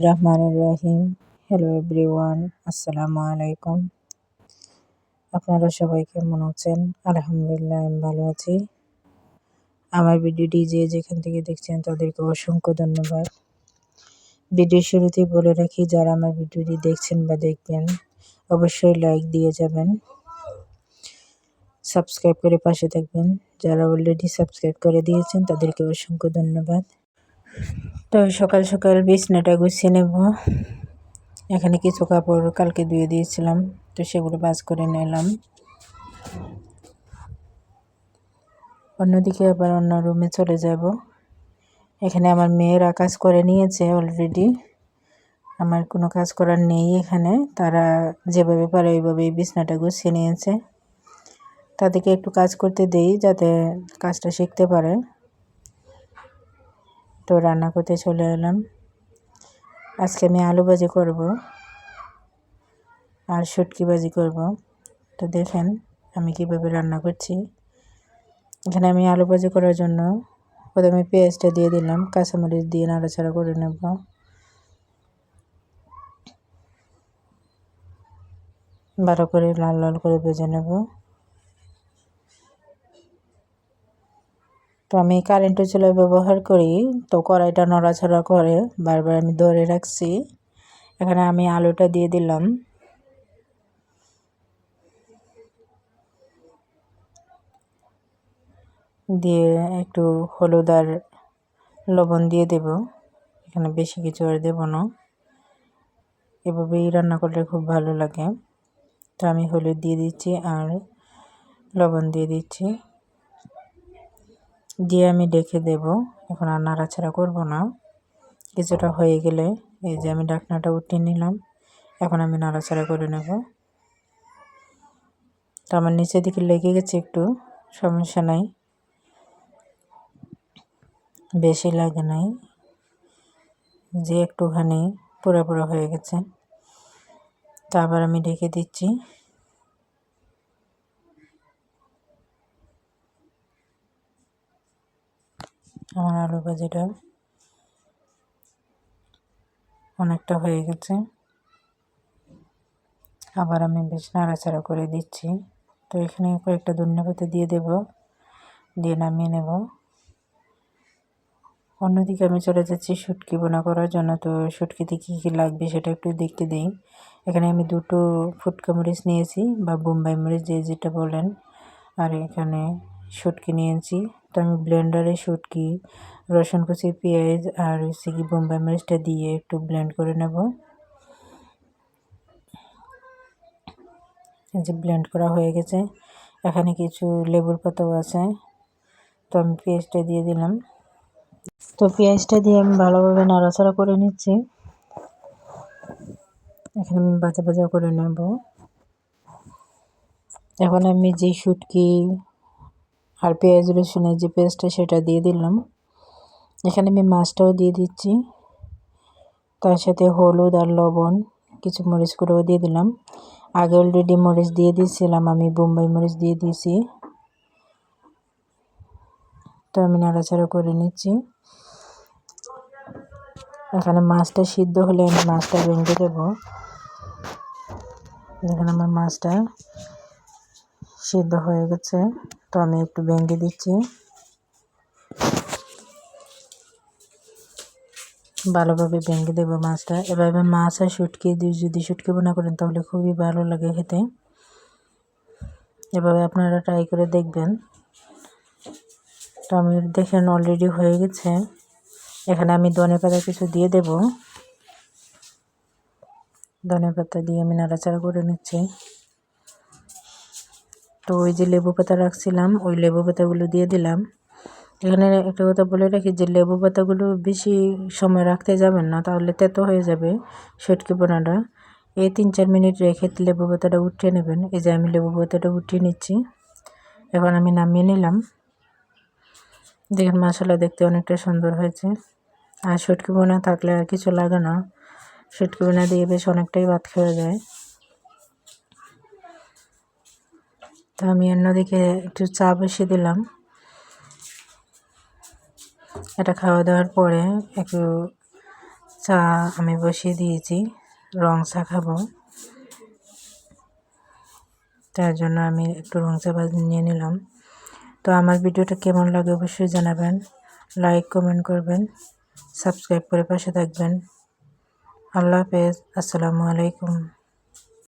রহমান রহিম hello everyone আসসালামু আলাইকুম। আপনারা সবাই কেমন আছেন? আলহামদুলিল্লাহ, আমি ভালো আছি। আমার ভিডিওটি যে যেখান থেকে দেখছেন, তাদেরকে অসংখ্য ধন্যবাদ। ভিডিও শুরুতেই বলে রাখি, যারা আমার ভিডিওটি দেখছেন বা দেখবেন, অবশ্যই লাইক দিয়ে যাবেন। সাবস্ক্রাইব করে পাশে থাকবেন। যারা অলরেডি সাবস্ক্রাইব করে দিয়েছেন, তাদেরকে অসংখ্য ধন্যবাদ। তো সকাল সকাল বিছনাটা গুছিয়ে নেব। এখানে কিছু কাপড় কালকে ধুয়ে দিয়েছিলাম, তো সেগুলো বাজ করে নিলাম। অন্যদিকে আবার অন্য রুমে চলে যাব। এখানে আমার মেয়েরা কাজ করে নিয়েছে অলরেডি আমার কোনো কাজ করার নেই এখানে, তারা যেভাবে পারে ওইভাবে বিছনাটা গুছিয়ে নিয়েছে। তাদেরকে একটু কাজ করতে দেই যাতে কাজটা শিখতে পারে। তো রান্না করতে চলে এলাম। আজকে আমি আলু ভাজি করব আর শুটকি ভাজি করব। তো দেখেন আমি কীভাবে রান্না করছি। এখানে আমি আলু ভাজি করার জন্য প্রথমে পেঁয়াজটা দিয়ে দিলাম, কাঁচামরিচ দিয়ে নাড়াচাড়া করে নেব। ভালো করে লাল লাল করে ভেজে নেব। তো আমি কারেন্টের চুলা ব্যবহার করি, তো কড়াইটা নড়াছড়া করে বারবার আমি ধরে রাখছি। এখানে আমি আলুটা দিয়ে দিলাম। দিয়ে একটু হলুদ আর লবণ দিয়ে দেব। এখানে বেশি কিছু আর দেবো না। এভাবেই রান্না করলে খুব ভালো লাগে। তো আমি হলুদ দিয়ে দিচ্ছি আর লবণ দিয়ে দিচ্ছি। দিয়ে আমি ডেকে দেব। এখন আর নাড়াচাড়া করব না। কিছুটা হয়ে গেলে এই যে আমি ডাকনাটা উঠিয়ে নিলাম, এখন আমি নাড়াচাড়া করে নেব। তো আমার নিচের দিকে লেগে গেছে একটু, সমস্যা নাই। বেশি লাগে নাই। যে একটুখানি পুরো পুরো হয়ে গেছে। তা আবার আমি ঢেকে দিচ্ছি। আমার আলু ভাজিটা অনেকটা হয়ে গেছে। আবার আমি বেশ নাড়াচাড়া করে দিচ্ছি। তো এখানে কয়েকটা ধন্যবাদ দিয়ে দেব, দিয়ে নামিয়ে নেব। অন্যদিকে আমি চলে যাচ্ছি শুটকি বোনা করার জন্য। তো শুটকিতে কী কী লাগবে সেটা একটু দেখতে দিই। এখানে আমি দুটো ফুটকা মরিচ নিয়েছি বা বোম্বাই মরিচ যে যেটা বলেন। আর এখানে শুটকি নিয়েছি তো আমি ব্লেন্ডারে শুটকি, রসুন কুচি, পেঁয়াজ আর হচ্ছে কি বোম্বাই মরিচটা দিয়ে একটু ব্লেন্ড করে নেব। যে ব্লেন্ড করা হয়ে গেছে। এখানে কিছু লেবুর পাতাও আছে। তো আমি পেঁয়াজটা দিয়ে দিলাম। তো পেঁয়াজটা দিয়ে আমি ভালোভাবে নাড়াচাড়া করে নিচ্ছি। এখানে আমি বাজা বাজা করে নেব। এখন আমি যে শুটকি আর পেঁয়াজ রসুনের যে পেস্টটা সেটা দিয়ে দিলাম। এখানে আমি মাছটাও দিয়ে দিচ্ছি। তার সাথে হলুদ আর লবণ, কিছু মরিচ গুঁড়োও দিয়ে দিলাম। আগে অলরেডি মরিচ দিয়ে দিয়েছিলাম, আমি বোম্বাই মরিচ দিয়ে দিয়েছি। তো আমি নাড়াচাড়া করে নিচ্ছি। এখানে মাছটা সিদ্ধ হলে আমি মাছটা ভেঙে দেবো। এখানে আমার মাছটা সিদ্ধ হয়ে গেছে। তো আমি একটু ভেঙে দিচ্ছি। ভালোভাবে ভেঙে দেবো মাছটা। এভাবে মাছ আর শুটকি দিয়ে যদি শুটকি বোনা করেন, তাহলে খুবই ভালো লাগে খেতে। এভাবে আপনারা ট্রাই করে দেখবেন। তো আমি দেখেন অলরেডি হয়ে গেছে। এখানে আমি ধনে পাতা কিছু দিয়ে দেব। ধনে পাতা দিয়ে আমি নাড়াচাড়া করে নিচ্ছি। তো ওই যে লেবু পাতা রাখছিলাম, ওই লেবু পাতাগুলো দিয়ে দিলাম। এখানে একটা কথা বলে রাখি যে, লেবু পাতাগুলো বেশি সময় রাখতে যাবেন না, তাহলে তেতো হয়ে যাবে সটকি পোনাটা এই তিন চার মিনিট রেখে লেবু পাতাটা উঠিয়ে নেবেন। এই যে আমি লেবু পাতাটা উঠিয়ে নিচ্ছি। এখন আমি নামিয়ে নিলাম। দেখেন মশলা দেখতে অনেকটা সুন্দর হয়েছে। আর সটকি বোনা থাকলে আর কিছু লাগে না। সটকি বোনা দিয়ে বেশ অনেকটাই ভাত খাওয়া যায়। তো আমি অন্যদিকে একটু চা বসিয়ে দিলাম। এটা খাওয়া দাওয়ার পরে একটু চা আমি বসিয়ে দিয়েছি, রং চা খাব। তার জন্য আমি একটু রং চা নিয়ে নিলাম। তো আমার ভিডিওটা কেমন লাগে অবশ্যই জানাবেন। লাইক, কমেন্ট করবেন, সাবস্ক্রাইব করে পাশে থাকবেন। আল্লাহ হাফেজ, আসসালামু আলাইকুম।